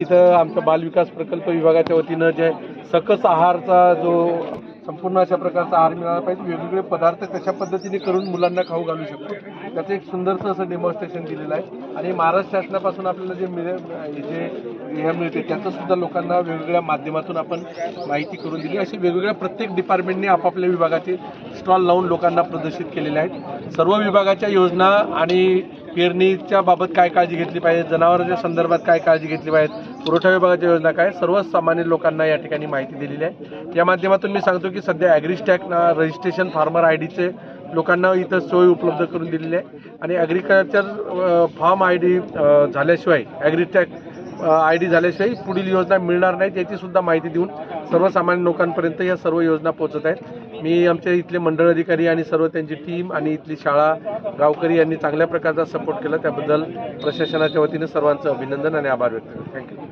इथं आमच्या बालविकास प्रकल्प विभागाच्या वतीनं जे सकस आहारचा जो संपूर्ण अशा प्रकारचा आहार मिळाला पाहिजे वेगवेगळे पदार्थ कशा पद्धतीने करून मुलांना खाऊ घालू शकतो त्याचं एक सुंदरसं असं डेमॉन्स्ट्रेशन दिलेलं आहे. आणि महाराष्ट्र शासनापासून आपल्याला जे मिळे जे हे मिळते त्याचं सुद्धा लोकांना वेगवेगळ्या माध्यमातून आपण माहिती करून दिली. अशी वेगवेगळ्या प्रत्येक डिपार्टमेंटने आपापल्या विभागाचे स्टॉल लावून लोकांना प्रदर्शित केलेले आहेत. सर्व विभागाच्या योजना आणि पेरणीच्या बाबत काय काळजी घेतली पाहिजे? जनावरांच्या संदर्भात काय काळजी घेतली पाहिजे? पुरवठा विभागाच्या योजना काय? सर्वसामान्य लोकांना या ठिकाणी माहिती दिलेली आहे. या माध्यमातून मी सांगतो की सध्या ॲग्रीस्टॅक रजिस्ट्रेशन फार्मर आय डीचे लोकांना इथं सोय उपलब्ध करून दिलेली आहे. आणि ॲग्रिकल्चर फार्म आय डी झाल्याशिवाय ॲग्रीस्टॅक आय डी झाल्याशिवाय पुढील योजना मिळणार नाहीत याची सुद्धा माहिती देऊन सर्वसामान्य लोकांपर्यंत या सर्व योजना पोहोचत आहेत. मी आमच्या इथले मंडळ अधिकारी आणि सर्व त्यांची टीम आणि इथली शाळा गावकरी यांनी चांगल्या प्रकारचा सपोर्ट केला. त्याबद्दल प्रशासनाच्या वतीने सर्वांचं अभिनंदन आणि आभार व्यक्त करतो. थँक्यू